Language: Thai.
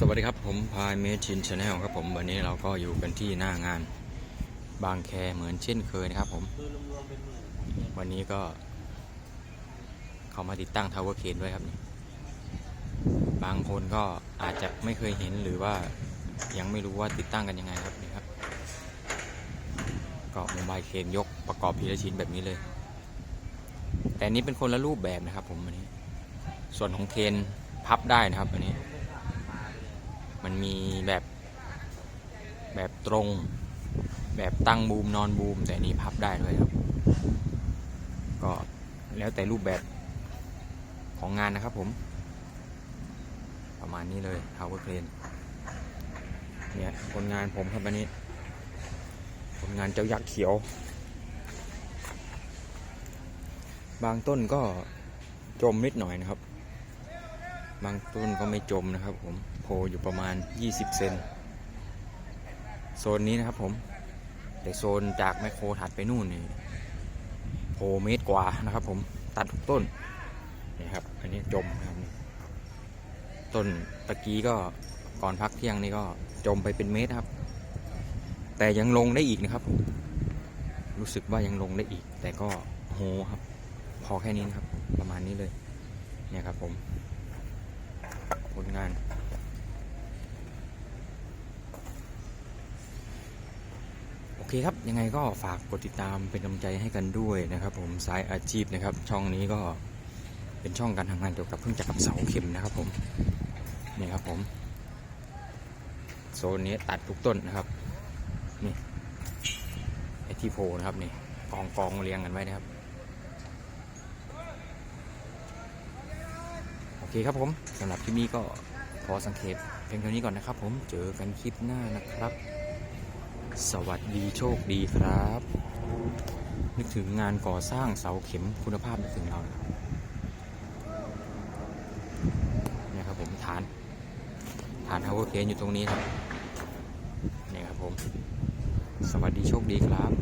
สวัสดีครับ ผมพายเมชินชาแนลครับผมวันนี้เราก็อยู่กันที่หน้างานบางแคเหมือนเช่นเคยนะครับผม วันนี้ก็เขามาติดตั้งทาวเวอร์เคนด้วยครับนี่บางคนก็อาจจะไม่เคยเห็นหรือว่ายังไม่รู้ว่าติดตั้งกันยังไงครับนี่ครับก็โมบเคนยกประกอบทีละชิ้นแบบนี้เลย แต่นนี้เป็นคนละรูปแบบนะครับผมอันนี้ ส่วนของเคนพับได้นะครับอันนี้ มันมีแบบแบบตรง แบบตั้งบูมนอนบูม แต่นี้พับได้ด้วยครับ ก็แล้วแต่รูปแบบของงานนะครับผม ประมาณนี้เลย Tower Crane เนี่ยผลงานผมครับอันนี้ผลงานเจ้ายักษ์เขียว บางต้นก็จมนิดหน่อยนะครับ บางต้นก็ไม่จมนะครับผมโผล่อยู่ประมาณ 20 เซนโซนนี้นะครับผมแต่โซนจากแมคโครถัดไปนู่นนี่โผล่เมตรกว่านะครับ ผมตัดทุกต้นนี่ครับ อันนี้จมนะครับต้นตะกี้ก็ก่อนพักเที่ยงนี่ก็จมไปเป็นเมตรครับ แต่ยังลงได้อีกนะครับ รู้สึกว่ายังลงได้อีก แต่ก็โหครับ พอแค่นี้นครับ ประมาณนี้เลยเนี่ยครับผม ผลงานโอเคครับ ยังไงก็ฝากกดติดตามเป็นกำลังใจให้กันด้วยนะครับ ผมสายอาชีพนะครับ ช่องนี้ก็เป็นช่องการทำงานเกี่ยวกับเครื่องจักรกับเสาเข็มนะครับผมนี่ครับผมโซนนี้ตัดทุกต้นนะครับนี่ไอที่โพนะครับนี่กองกองเรียงกันไว้นะครับ โอ เคครับผมสำหรับคลิปนี้ก็พอสังเกตเพียงเท่านี้ก่อนนะครับผมเจอกันคลิปหน้านะครับ สวัสดีโชคดีครับ นึกถึงงานก่อสร้างเสาเข็มคุณภาพนึกถึงเรานะครับเนี่ยครับผมฐานฐานฮาวเวอร์เคนอยู่ตรงนี้ครับเนี่ยครับผม สวัสดีโชคดีครับ